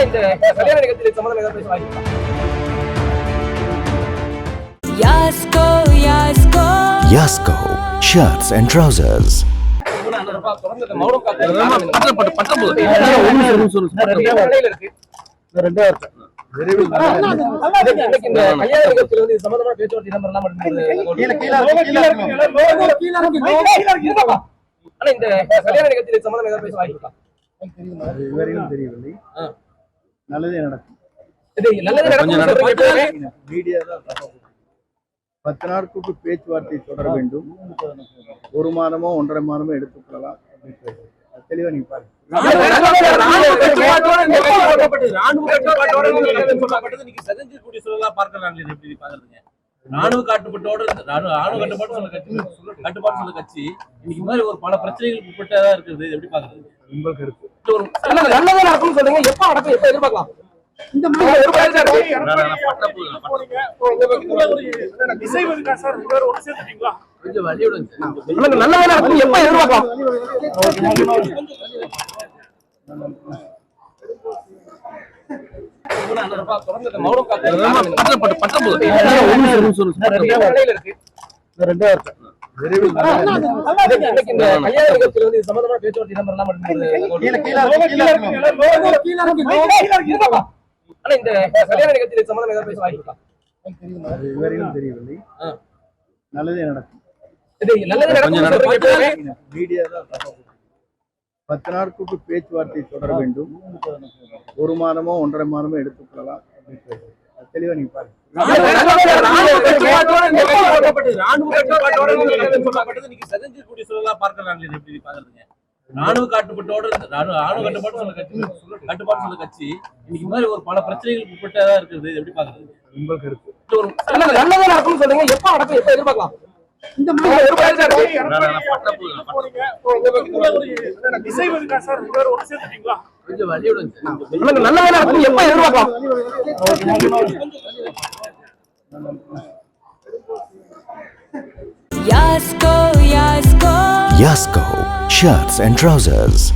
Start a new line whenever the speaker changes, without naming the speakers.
இந்த கல்யாண நிகழ்ச்சியில் வந்து இது சம்பந்தமான பேச்சுவார்த்தை ஆனா இந்த கல்யாண நிகழ்ச்சியில் சம்பந்தம் ஏதாவது பேச வாய்ப்பு
இதுவரையிலும் தெரியவில்லை. நல்லதே நடக்கும். பத்து நாட்களுக்கு பேச்சுவார்த்தை தொடர வேண்டும் ஒரு மாதமோ ஒன்றரை மாதமோ எடுத்துக்கொள்ளலாம் தெளிவா நீங்க பாருங்க
ராணுவ கட்டுப்பாட்டோட
சொல்லப்பட்டது எப்படி பாக்குறதுங்க ராணுவ கட்டுப்பாட்டோட ராணுவ ராணுவ கட்டுப்பாடு சொல்ல கட்சி. கட்டுப்பாடு சொல்ல கட்சி. இன்னைக்கு மாதிரி ஒரு பல பிரச்சனைகளுக்கு உட்பட்டதா இருக்குது. எப்படி பாக்குறது
உங்கள் கருத்து.
நல்லது நடக்கும்னு சொல்றீங்க? எப்ப நடக்கும்? எப்ப எதிர்பார்க்கலாம்? இந்த மாதிரி ஒரு நல்லது நடக்கும். எப்ப எதிர்பார்க்கலாம்? இந்த கல்யாண நிகழ்ச்சியில் சம்பந்தம் ஏதாவது பேச வாய்ப்பு
இதுவரையிலும் தெரியவில்லை நல்லதே நடக்கும்
நல்லது நடக்கும்
மீடியா தான் பத்து நாட்களுக்கு பேச்சுவார்த்தை தொடர வேண்டும் ஒரு மாதமோ ஒன்றரை மாதமோ எடுத்துக்கொள்ளலாம் தெளிவா நீங்க பாருங்க
ராணுவ கட்டுப்பாட்டோட.
ராணுவ கட்டுப்பாடு சொல்ல கட்சி கட்டுப்பாடு சொல்ல கட்சி இன்னைக்கு மாதிரி ஒரு பல பிரச்சனைகளுக்கு உட்பட்டதா இருக்குது எப்படி பாக்குறது
உங்கள் கருத்து
இது ஒரு நல்லது நல்லதா நடக்கும்னு சொல்றீங்க எப்ப நடக்கும் எப்ப எதிர்பார்க்கலாம் இந்த நல்லதா நடக்கும் எப்ப எதிர்பார்க்கலாம்?
Yasko, Yasko.
Yasko Shirts and Trousers.